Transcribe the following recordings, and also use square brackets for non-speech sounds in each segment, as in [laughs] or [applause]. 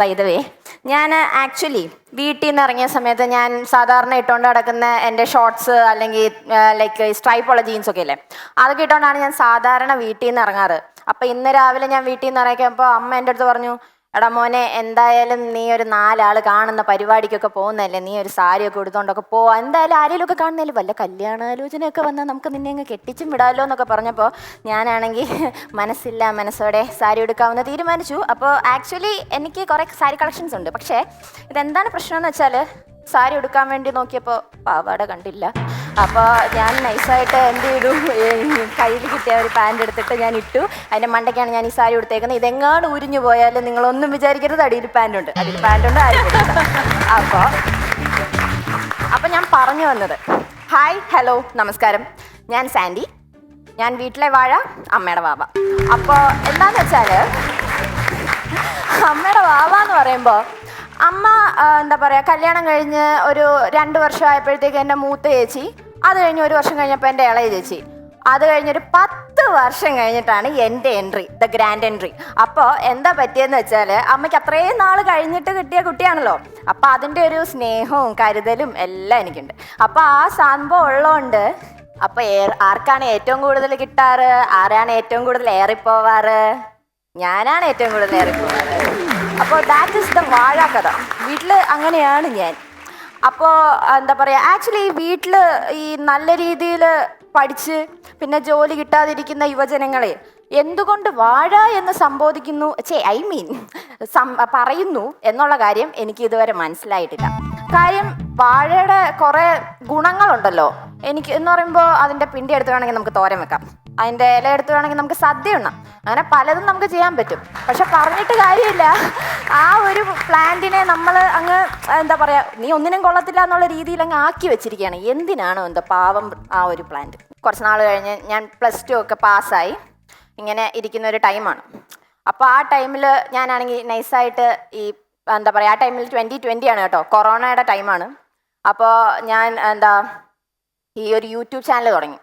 വൈദവേ ഞാൻ ആക്ച്വലി വീട്ടിൽ നിന്ന് ഇറങ്ങിയ സമയത്ത് ഞാൻ സാധാരണ ഇട്ടുകൊണ്ട് നടക്കുന്ന എന്റെ ഷോർട്സ് അല്ലെങ്കിൽ ലൈക്ക് സ്ട്രൈപ്പുള്ള ജീൻസ് ഒക്കെ ഇല്ലേ? അതൊക്കെ ഇട്ടുകൊണ്ടാണ് ഞാൻ സാധാരണ വീട്ടിൽ നിന്ന് ഇറങ്ങാറ്. അപ്പം ഇന്ന് രാവിലെ ഞാൻ വീട്ടിൽ നിന്ന് ഇറങ്ങിയപ്പോൾ അമ്മ എന്റെ അടുത്ത് പറഞ്ഞു എടാ മോനെ എന്തായാലും നീ ഒരു നാലാൾ കാണുന്ന പരിപാടിക്കൊക്കെ പോകുന്നതല്ലേ? നീ ഒരു സാരിയൊക്കെ ഉടുത്തോണ്ടൊക്കെ പോ എന്തായാലും ആരെങ്കിലും ഒക്കെ കാണുന്നതിൽ വല്ല കല്യാണാലോചനയൊക്കെ വന്നാൽ നമുക്ക് നിന്നെ അങ്ങ് കെട്ടിച്ചും വിടാമല്ലോ എന്നൊക്കെ പറഞ്ഞപ്പോൾ ഞാനാണെങ്കിൽ [laughs] മനസ്സില്ല മനസ്സോടെ സാരി എടുക്കാമെന്ന് തീരുമാനിച്ചു. അപ്പോൾ ആക്ച്വലി എനിക്ക് കുറേ സാരി കളക്ഷൻസ് ഉണ്ട്. പക്ഷേ ഇതെന്താണ് പ്രശ്നം എന്ന് വെച്ചാൽ സാരി എടുക്കാൻ വേണ്ടി നോക്കിയപ്പോൾ പാവാട കണ്ടില്ല. അപ്പോൾ ഞാൻ നൈസായിട്ട് എന്ത് ചെയ്തു? കയ്യിൽ കിട്ടിയ ഒരു പാന്റ് എടുത്തിട്ട് ഞാൻ ഇട്ടു. അതിന്റെ മണ്ടയ്ക്കാണ് ഞാൻ ഈ സാരി കൊടുത്തേക്കുന്നത് ഇതെങ്ങാണ്ട് ഉരിഞ്ഞു പോയാലും നിങ്ങളൊന്നും വിചാരിക്കരുത്. അടിയിൽ പാന്റ് ഉണ്ട്. അടിയിൽ പാന്റ് ഉണ്ട് ആരും അപ്പോൾ അപ്പം ഞാൻ പറഞ്ഞു വന്നത്. ഹായ് ഹലോ നമസ്കാരം. ഞാൻ സാൻഡി. ഞാൻ വീട്ടിലെ വാഴ അമ്മയുടെ വാവ. അപ്പോൾ എന്താന്ന് വെച്ചാൽ അമ്മയുടെ വാവ എന്ന് പറയുമ്പോൾ അമ്മ എന്താ പറയുക കല്യാണം കഴിഞ്ഞ് ഒരു രണ്ട് വർഷം ആയപ്പോഴത്തേക്ക് എന്റെ മൂത്ത ചേച്ചി അത് കഴിഞ്ഞ് ഒരു വർഷം കഴിഞ്ഞപ്പോൾ എന്റെ ഇളയ ചേച്ചി. അത് കഴിഞ്ഞൊരു പത്ത് വർഷം കഴിഞ്ഞിട്ടാണ് എന്റെ എൻട്രി ദ ഗ്രാൻഡ് എൻട്രി. അപ്പോൾ എന്താ പറ്റിയെന്ന് വെച്ചാൽ അമ്മയ്ക്ക് അത്രയും നാൾ കഴിഞ്ഞിട്ട് കിട്ടിയ കുട്ടിയാണല്ലോ. അപ്പോൾ അതിന്റെ ഒരു സ്നേഹവും കരുതലും എല്ലാം എനിക്കുണ്ട്. അപ്പോൾ ആ സംഭവം ഉള്ളതുകൊണ്ട് അപ്പോൾ ആർക്കാണ് ഏറ്റവും കൂടുതൽ കിട്ടാറ്? ആരാണ് ഏറ്റവും കൂടുതൽ ഏറിപ്പോവാറ്? ഞാനാണ് ഏറ്റവും കൂടുതൽ ഏറിപ്പോവാറ്. അപ്പോൾ ദാറ്റ് ഇസ് ദ വാഴ കഥ. വീട്ടിൽ അങ്ങനെയാണ് ഞാൻ. അപ്പോൾ എന്താ പറയുക ആക്ച്വലി ഈ വീട്ടിൽ ഈ നല്ല രീതിയിൽ പഠിച്ച് പിന്നെ ജോലി കിട്ടാതിരിക്കുന്ന യുവജനങ്ങളെ എന്തുകൊണ്ട് വാഴ എന്ന് സംബോധിക്കുന്നു? ചേ ഐ മീൻ പറയുന്നു എന്നുള്ള കാര്യം എനിക്ക് ഇതുവരെ മനസ്സിലായിട്ടില്ല. കാര്യം വാഴയുടെ കുറേ ഗുണങ്ങളുണ്ടല്ലോ. എനിക്ക് എന്ന് പറയുമ്പോൾ അതിന്റെ പിണ്ടി എടുത്ത് വേണമെങ്കിൽ നമുക്ക് തോരൻ വെക്കാം. അതിന്റെ ഇല എടുത്ത് വേണമെങ്കിൽ നമുക്ക് സദ്യ ഉണ്ണാം. അങ്ങനെ പലതും നമുക്ക് ചെയ്യാൻ പറ്റും. പക്ഷെ പറഞ്ഞിട്ട് കാര്യമില്ല. ആ ഒരു പ്ലാന്റിനെ നമ്മൾ അങ്ങ് എന്താ പറയുക നീ ഒന്നിനും കൊള്ളത്തില്ല എന്നുള്ള രീതിയിൽ അങ്ങ് ആക്കി വെച്ചിരിക്കുകയാണ്. എന്തിനാണോ എന്താ പാവം ആ ഒരു പ്ലാന്റ്. കുറച്ച് നാൾ കഴിഞ്ഞ് ഞാൻ പ്ലസ് ടു ഒക്കെ പാസ്സായി. ഇങ്ങനെ ഇരിക്കുന്ന ഒരു ടൈമാണ്. അപ്പോൾ ആ ടൈമിൽ ഞാനാണെങ്കിൽ നൈസായിട്ട് ഈ എന്താ പറയുക ആ ടൈമിൽ ട്വന്റി ട്വന്റി ആണ് കേട്ടോ. കൊറോണയുടെ ടൈമാണ്. അപ്പോൾ ഞാൻ എന്താ ഈ ഒരു യൂട്യൂബ് ചാനൽ തുടങ്ങി.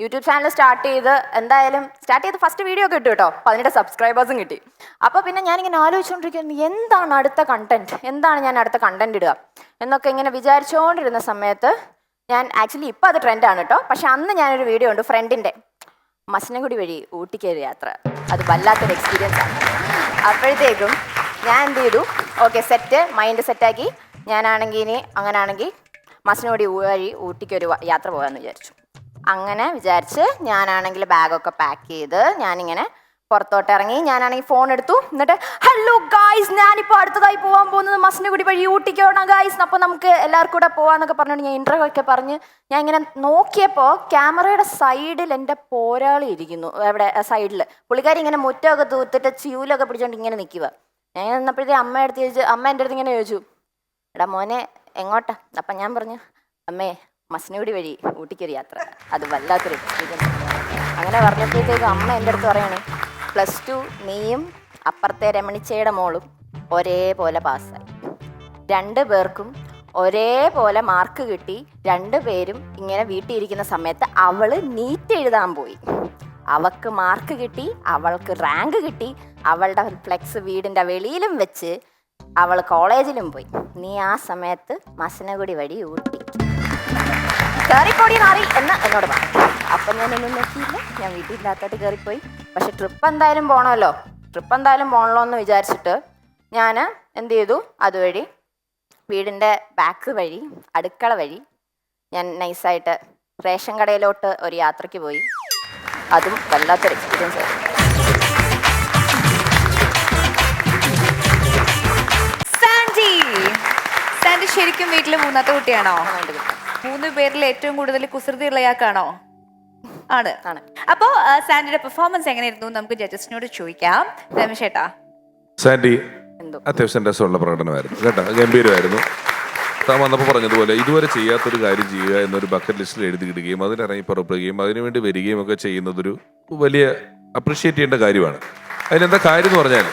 യൂട്യൂബ് ചാനൽ സ്റ്റാർട്ട് ചെയ്ത് എന്തായാലും സ്റ്റാർട്ട് ചെയ്ത് ഫസ്റ്റ് വീഡിയോ ഒക്കെ ഇട്ടു കേട്ടോ. പതിനെട്ട് സബ്സ്ക്രൈബേഴ്സും കിട്ടി. അപ്പോൾ പിന്നെ ഞാനിങ്ങനെ ആലോചിച്ചുകൊണ്ടിരിക്കുന്നു എന്താണ് അടുത്ത കണ്ടന്റ് എന്താണ് ഞാൻ അടുത്ത കണ്ടന്റ് ഇടുക? എന്നൊക്കെ ഇങ്ങനെ വിചാരിച്ചുകൊണ്ടിരുന്ന സമയത്ത് ഞാൻ ആക്ച്വലി ഇപ്പോൾ അത് ട്രെൻഡാണ് കേട്ടോ. പക്ഷെ അന്ന് ഞാനൊരു വീഡിയോ ഉണ്ട് ഫ്രണ്ടിന്റെ മസനഗുടി വഴി ഊട്ടിക്ക് യാത്ര. അത് വല്ലാത്തൊരു എക്സ്പീരിയൻസ് ആണ്. അപ്പോഴത്തേക്കും ഞാൻ എന്ത് ചെയ്തു? ഓക്കെ സെറ്റ് മൈൻഡ് സെറ്റാക്കി ഞാനാണെങ്കിൽ ഇനി അങ്ങനാണെങ്കിൽ മസനഗുടി വഴി ഊട്ടിക്ക് ഒരു യാത്ര പോകാമെന്ന് വിചാരിച്ചു. അങ്ങനെ വിചാരിച്ച് ഞാനാണെങ്കിൽ ബാഗൊക്കെ പാക്ക് ചെയ്ത് ഞാനിങ്ങനെ പുറത്തോട്ട് ഇറങ്ങി ഞാനാണെങ്കിൽ ഫോൺ എടുത്തു. എന്നിട്ട് ഹലോ ഗായ്സ് ഞാനിപ്പോൾ അടുത്തതായി പോകാൻ പോകുന്നത് മസനഗുടി വഴി ഊട്ടിക്കോണം ഗായ്സ് അപ്പോൾ നമുക്ക് എല്ലാവർക്കും കൂടെ പോകാമെന്നൊക്കെ പറഞ്ഞുകൊണ്ട് ഞാൻ ഇന്റർവ്യൂ ഒക്കെ പറഞ്ഞ് ഞാൻ ഇങ്ങനെ നോക്കിയപ്പോൾ ക്യാമറയുടെ സൈഡിൽ എന്റെ പോരാളി ഇരിക്കുന്നു. അവിടെ സൈഡിൽ പുള്ളിക്കാരി ഇങ്ങനെ മുറ്റമൊക്കെ തൂത്തിട്ട് ചൂലൊക്കെ പിടിച്ചോണ്ട് ഇങ്ങനെ നിൽക്കുക ഞാൻ നിന്നപ്പോഴത്തേ അമ്മ എടുത്ത് ചോദിച്ചു അമ്മ എന്റെ അടുത്ത് ഇങ്ങനെ ചോദിച്ചു എടാ മോനെ എങ്ങോട്ടാ? അപ്പം ഞാൻ പറഞ്ഞു അമ്മേ മസ്നൂടി വഴി ഊട്ടിക്കൊരു യാത്ര. അത് വല്ലാത്തൊരു എക്സ്പീരിയൻസ് അങ്ങനെ പറഞ്ഞപ്പോഴത്തേക്കും അമ്മ എന്റെ അടുത്ത് പറയാണ് പ്ലസ് ടു നീയും അപ്പുറത്തെ രമണിച്ചയുടെ മോളും ഒരേപോലെ പാസ്സായി രണ്ട് പേർക്കും ഒരേപോലെ മാർക്ക് കിട്ടി. രണ്ട് പേരും ഇങ്ങനെ വീട്ടിൽ ഇരിക്കുന്ന സമയത്ത് അവൾ നീറ്റ് എഴുതാൻ പോയി. അവൾക്ക് മാർക്ക് കിട്ടി അവൾക്ക് റാങ്ക് കിട്ടി. അവളുടെ ഫ്ലെക്സ് വീടിന്റെ വെളിയിലും വെച്ച് അവൾ കോളേജിലും പോയി. നീ ആ സമയത്ത് മസനഗുടി വഴി ഊട്ടി. കയറിപ്പോടി മാറി എന്ന് എന്നോട് പറഞ്ഞു. അപ്പം ഞാനൊന്നും നോക്കിയില്ല. ഞാൻ വീട്ടിലില്ലാത്തോട്ട് കയറിപ്പോയി പക്ഷെ ട്രിപ്പ് എന്തായാലും പോകണമല്ലോ ട്രിപ്പ് എന്തായാലും പോകണല്ലോ എന്ന് വിചാരിച്ചിട്ട് ഞാൻ എന്ത് ചെയ്തു? അതുവഴി വീടിന്റെ ബാക്ക് വഴി അടുക്കള വഴി ഞാൻ നൈസായിട്ട് റേഷൻ കടയിലോട്ട് ഒരു യാത്രയ്ക്ക് പോയി. അതും വല്ലാത്തൊരു എക്സ്പീരിയൻസ് ആയിരുന്നു. ശരിക്കും വീട്ടിലെ മൂന്നാമത്തെ കുട്ടിയാണോ? മൂന്ന് പേരിൽ ഏറ്റവും കൂടുതൽ കുസൃതി ഉള്ളയാൾക്കാണോ ആണ്. ആണ്. അപ്പോ സാൻഡിയുടെ പെർഫോമൻസ് എങ്ങനെയായിരുന്നു? നമുക്ക് ജഡ്ജസിനോട് ചോദിക്കാം. രമേശേട്ടാ. സാൻഡി അത്യാവശ്യം രസമുള്ള പ്രകടനമായിരുന്നു. കേട്ടോ? ഗംഭീരമായിരുന്നു. താൻ വന്നപ്പോൾ പറഞ്ഞതുപോലെ ഇതുവരെ ചെയ്യാത്തൊരു കാര്യം ചെയ്യുക എന്നൊരു ബക്കറ്റ് ലിസ്റ്റിൽ എഴുതി ഇടുകയും അതിനിറങ്ങി പുറപ്പെടുകയും അതിനുവേണ്ടി വരികയും ഒക്കെ ചെയ്യുന്നതൊരു വലിയ അപ്രീഷിയേറ്റ് ചെയ്യേണ്ട കാര്യമാണ്. അതിനെന്താ കാര്യം എന്ന് പറഞ്ഞാൽ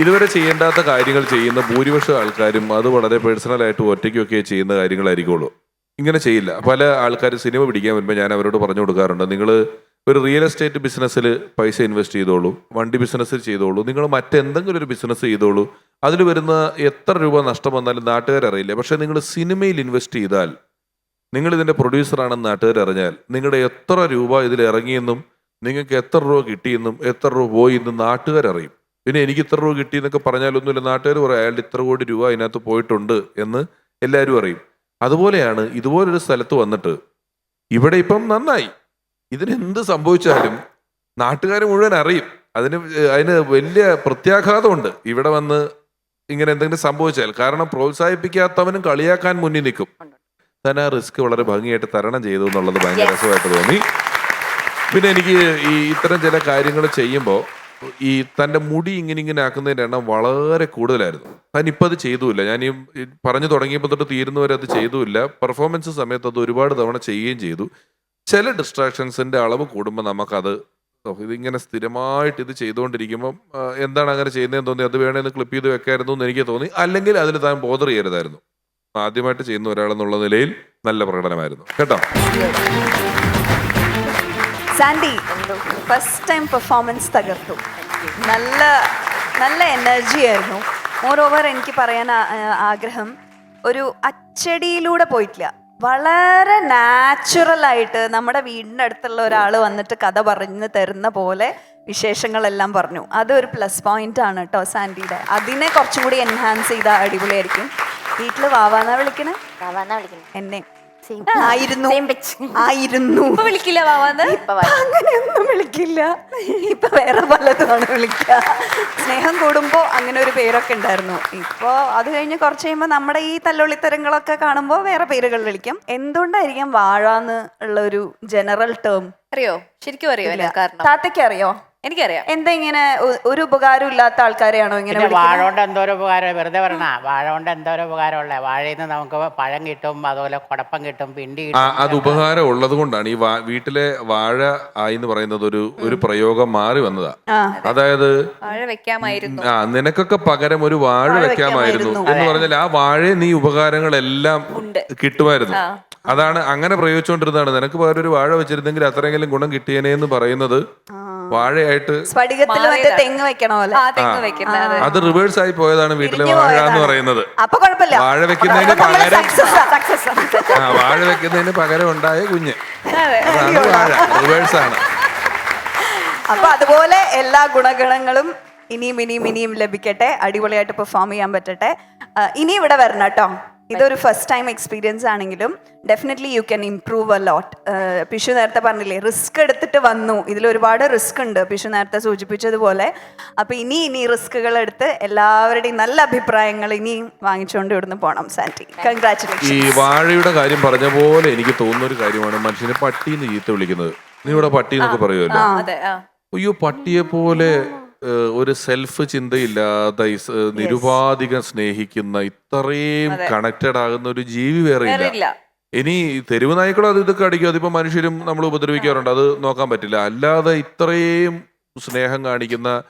ഇതുവരെ ചെയ്യേണ്ടാത്ത കാര്യങ്ങൾ ചെയ്യുന്ന ഭൂരിപക്ഷം ആൾക്കാരും അത് വളരെ പേഴ്സണലായിട്ട് ഒറ്റയ്ക്കൊക്കെ ചെയ്യുന്ന കാര്യങ്ങളായിരിക്കുള്ളൂ. ഇങ്ങനെ ചെയ്യില്ല. പല ആൾക്കാർ സിനിമ പിടിക്കാൻ വരുമ്പോൾ ഞാൻ അവരോട് പറഞ്ഞു കൊടുക്കാറുണ്ട് നിങ്ങൾ ഒരു റിയൽ എസ്റ്റേറ്റ് ബിസിനസ്സിൽ പൈസ ഇൻവെസ്റ്റ് ചെയ്തോളൂ വണ്ടി ബിസിനസ്സിൽ ചെയ്തോളൂ നിങ്ങൾ മറ്റെന്തെങ്കിലും ഒരു ബിസിനസ് ചെയ്തോളൂ അതിൽ വരുന്ന എത്ര രൂപ നഷ്ടം വന്നാലും നാട്ടുകാരറിയില്ല. പക്ഷേ നിങ്ങൾ സിനിമയിൽ ഇൻവെസ്റ്റ് ചെയ്താൽ നിങ്ങൾ ഇതിന്റെ പ്രൊഡ്യൂസറാണെന്ന് നാട്ടുകാർ അറിഞ്ഞാൽ നിങ്ങളുടെ എത്ര രൂപ ഇതിൽ ഇറങ്ങിയെന്നും നിങ്ങൾക്ക് എത്ര രൂപ കിട്ടിയെന്നും എത്ര രൂപ പോയി എന്നും നാട്ടുകാരറിയും. പിന്നെ എനിക്ക് ഇത്ര രൂപ കിട്ടി എന്നൊക്കെ പറഞ്ഞാലൊന്നുമില്ല. നാട്ടുകാർ പറയും അയാളുടെ ഇത്ര കോടി രൂപ അതിനകത്ത് പോയിട്ടുണ്ട് എന്ന് എല്ലാവരും അറിയും അതുപോലെയാണ് ഇതുപോലൊരു സ്ഥലത്ത് വന്നിട്ട് ഇവിടെ ഇപ്പം നന്നായി. ഇതിനെന്ത് സംഭവിച്ചാലും നാട്ടുകാർ മുഴുവൻ അറിയും. അതിന് അതിന് വലിയ പ്രത്യാഘാതമുണ്ട്. ഇവിടെ വന്ന് ഇങ്ങനെ എന്തെങ്കിലും സംഭവിച്ചാൽ. കാരണം പ്രോത്സാഹിപ്പിക്കാത്തവനും കളിയാക്കാൻ മുന്നിൽ നിൽക്കും. തന്നെ ആ റിസ്ക് വളരെ ഭംഗിയായിട്ട് തരണം ചെയ്തു എന്നുള്ളത് ഭയങ്കര രസമായിട്ട് തോന്നി. പിന്നെ എനിക്ക് ഈ ഇത്തരം ചില കാര്യങ്ങൾ ചെയ്യുമ്പോൾ ഈ തന്റെ മുടി ഇങ്ങനെ ഇങ്ങനെ ആക്കുന്നതിന്റെ എണ്ണം വളരെ കൂടുതലായിരുന്നു. താൻ അത് ചെയ്തുമില്ല. ഞാൻ ഈ പറഞ്ഞു തുടങ്ങിയപ്പോൾ തൊട്ട് തീരുന്നവരെ അത് ചെയ്തുമില്ല. പെർഫോമൻസ് സമയത്ത് അത് ഒരുപാട് തവണ ചെയ്യുകയും ചെയ്തു. ചില ഡിസ്ട്രാക്ഷൻസിന്റെ അളവ് കൂടുമ്പോൾ നമുക്കത് ഇതിങ്ങനെ സ്ഥിരമായിട്ട് ഇത് ചെയ്തുകൊണ്ടിരിക്കുമ്പോൾ എന്താണ് അങ്ങനെ ചെയ്യുന്നതെന്ന് തോന്നി? അത് വേണമെന്ന് ക്ലിപ്പ് ചെയ്ത് വെക്കായിരുന്നു എന്ന് എനിക്ക് തോന്നി. അല്ലെങ്കിൽ അതിൽ താൻ ബോധർ ചെയ്യരുതായിരുന്നു. ആദ്യമായിട്ട് ചെയ്യുന്ന ഒരാളെന്നുള്ള നിലയിൽ നല്ല പ്രകടനമായിരുന്നു. കേട്ടോ? സാൻഡി ഫസ്റ്റ് ടൈം പെർഫോമൻസ് തകർത്തു. നല്ല നല്ല എനർജി ആയിരുന്നു. മോർ ഓവർ എനിക്ക് പറയാൻ ആഗ്രഹം ഒരു അച്ചടിയിലൂടെ പോയിട്ടില്ല. വളരെ നാച്ചുറലായിട്ട് നമ്മുടെ വീടിന്റെ അടുത്തുള്ള ഒരാൾ വന്നിട്ട് കഥ പറഞ്ഞു തരുന്ന പോലെ വിശേഷങ്ങളെല്ലാം പറഞ്ഞു. അതൊരു പ്ലസ് പോയിന്റ് ആണ് കേട്ടോ സാൻഡിയുടെ. അതിനെ കുറച്ചും കൂടി എൻഹാൻസ് ചെയ്താൽ അടിപൊളിയായിരിക്കും. വീട്ടിൽ വാവാന്നാ വിളിക്കണേ? വാവാന്നാ വിളിക്കണേ? എന്നെ. ആയിരുന്നു. ആയിരുന്നു. ഇപ്പൊ വിളിക്കില്ല. അങ്ങനെയൊന്നും വിളിക്കില്ല. ഇപ്പൊ വേറെ പലതുമാണ് വിളിക്കുക സ്നേഹം കൂടുമ്പോ അങ്ങനെ ഒരു പേരൊക്കെ ഉണ്ടായിരുന്നു. ഇപ്പോ അത് കഴിഞ്ഞ് കുറച്ച് കഴിയുമ്പോൾ നമ്മുടെ ഈ തല്ലുള്ളിത്തരങ്ങളൊക്കെ കാണുമ്പോൾ വേറെ പേരുകൾ വിളിക്കും. എന്തുകൊണ്ടായിരിക്കും വാഴാന്ന് ഉള്ള ഒരു ജനറൽ ടേം അറിയോ? ശരിക്കും അറിയോ താത്തയ്ക്ക് അറിയോ? എനിക്കറിയാം. എന്താ ഇങ്ങനെ ഒ- ഒരു ഉപകാരം ഇല്ലാത്ത ആൾക്കാരെയാണോ ഇങ്ങനെ പിന്നെ? വാഴ കൊണ്ട് എന്തോരം ഉപകാരം വെറുതെ പറഞ്ഞ വാഴ കൊണ്ട് എന്തോരം ഉപകാരമുള്ളേ വാഴയിൽ നിന്ന് നമുക്ക് പഴം കിട്ടും അതുപോലെ കുടപ്പം കിട്ടും പിണ്ടി ആ കിട്ടും അത് ഉപകാരം ഉള്ളത് കൊണ്ടാണ്. ഈ വാ- വീട്ടിലെ വാഴ ആയി എന്ന് പറയുന്നത് ഒരു ഒരു പ്രയോഗം മാറി വന്നതാ. അതായത് വാഴ വെക്കാമായിരുന്നു. ആ നിനക്കൊക്കെ പകരം ഒരു വാഴ വാഴ വെക്കാമായിരുന്നു. എന്ന് പറഞ്ഞാൽ ആ വാഴയെ നീ ഉപകാരങ്ങളെല്ലാം കിട്ടുമായിരുന്നു. അതാണ് അങ്ങനെ പ്രയോഗിച്ചുകൊണ്ടിരുന്നതാണ്. നിനക്ക് പകരം ഒരു വാഴ വെച്ചിരുന്നെങ്കിൽ അത്രയെങ്കിലും ഗുണം കിട്ടിയേനെ എന്ന് പറയുന്നത് വാഴയായിട്ട് സ്ഫടികത്തിൽ മറ്റേ മാറിയതാ. തെങ്ങ് വെക്കണ പോലെ. ആ തെങ്ങ് വെക്കുന്നത് അതെ. അത് റിവേഴ്സ് ആയി പോയതാണ് വീട്ടിലെ വാഴ എന്ന് പറയുന്നത്. അപ്പൊ കുഴപ്പമില്ല. വാഴ വെക്കുന്നതിന് പകരം ആ, വാഴ വെക്കുന്നതിന് പകരം ഉണ്ടായ കുഞ്ഞ്. അതാണ് വാഴ. റിവേഴ്സ് ആണ്. അപ്പൊ അതുപോലെ എല്ലാ ഗുണഗണങ്ങളും ഇനിയും ഇനിയും ഇനിയും ലഭിക്കട്ടെ. അടിപൊളിയായിട്ട് പെർഫോം ചെയ്യാൻ പറ്റട്ടെ. ആ, ഇനി ഇവിടെ വരണം കേട്ടോ. ഇതൊരു ഫസ്റ്റ് ടൈം എക്സ്പീരിയൻസ് ആണെങ്കിലും definitely you can improve a lot Pishu നേരത്തെ പറഞ്ഞില്ലേ റിസ്ക് എടുത്തിട്ട് വന്നു. ഇതിൽ ഒരുപാട് റിസ്ക് ഉണ്ട് പിഷു നേരത്തെ സൂചിപ്പിച്ചതുപോലെ. അപ്പൊ ഇനി ഇനി റിസ്കുകൾ എടുത്ത് എല്ലാവരുടെയും നല്ല അഭിപ്രായങ്ങൾ ഇനിയും വാങ്ങിച്ചുകൊണ്ട് ഇവിടുന്ന് പോണം സാന്റി കൺഗ്രാറ്റുലേഷൻ ഈ വാഴയുടെ കാര്യം പറഞ്ഞ പോലെ എനിക്ക് തോന്നുന്ന ഒരു കാര്യമാണ് മനുഷ്യനെ പട്ടിന്ന് ചീത്ത വിളിക്കുന്നത്. നീ ഇവിടെ പട്ടി എന്നൊക്കെ പറയുമല്ലോ. അതെ അയ്യോ പട്ടിയെ പോലെ ഒരു സെൽഫ് ചിന്തയില്ലാതെ നിരുപാധികം സ്നേഹിക്കുന്ന ഇത്രയും കണക്റ്റഡ് ആകുന്ന ഒരു ജീവി വേറെ ഇല്ല. ഇല്ല. ഇനി തെരുവ് നായ്ക്കളോ അത് ഇതൊക്കെ അടിക്കും. അതിപ്പോ മനുഷ്യരും നമ്മൾ ഉപദ്രവിക്കാറുണ്ട്. അത് നോക്കാൻ പറ്റില്ല. അല്ലാതെ ഇത്രയും സ്നേഹം കാണിക്കുന്ന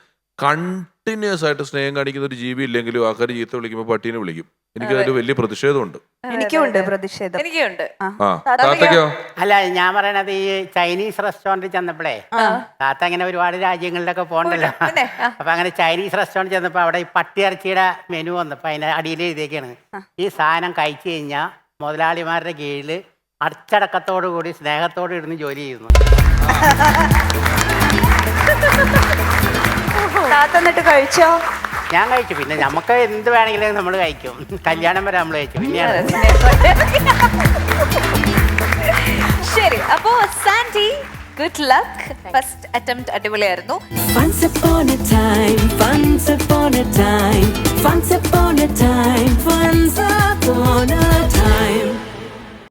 കണ്ടിന്യൂസ് ആയിട്ട് സ്നേഹം കാണിക്കുന്ന ഒരു ജീവി ഇല്ലെങ്കിലും ആൾക്കാർ ചീത്ത വിളിക്കുമ്പോൾ പട്ടീനെ വിളിക്കും. എനിക്ക് അതിൽ വലിയ പ്രതിഷേധമുണ്ട്. എനിക്കും ഉണ്ട് പ്രതിഷേധം. എനിക്കുണ്ട്. ആ. താത്തയ്ക്കോ അല്ല ഞാൻ പറയണത് ഈ ചൈനീസ് റെസ്റ്റോറന്റിൽ ചെന്നപ്പോഴേ താത്ത അങ്ങനെ ഒരുപാട് രാജ്യങ്ങളിലൊക്കെ പോകണ്ടല്ലോ. അപ്പൊ അങ്ങനെ ചൈനീസ് റെസ്റ്റോറന്റ് ചെന്നപ്പോൾ അവിടെ ഈ പട്ടിയിറച്ചിയുടെ മെനു വന്നപ്പോൾ അതിന്റെ അടിയിൽ എഴുതിയേക്കാണ്. ഈ സാധനം കഴിച്ചു കഴിഞ്ഞാൽ മുതലാളിമാരുടെ കീഴിൽ അച്ചടക്കത്തോടു കൂടി സ്നേഹത്തോടെ ഇരുന്ന് ജോലി ചെയ്യുന്നു. താത്ത എന്നിട്ട് കഴിച്ചോ? ഞാൻ കഴിച്ചു. പിന്നെ നമുക്ക് എന്ത് വേണമെങ്കിലും നമ്മൾ കഴിക്കും. കല്യാണം വരെ നമ്മൾ കഴിച്ചു. പിന്നെയാണ്. [laughs] ശരി അപ്പോ Sandy good luck first attempt അടിപൊളിയായിരുന്നു. Once upon a time once upon a time once upon a time once upon a time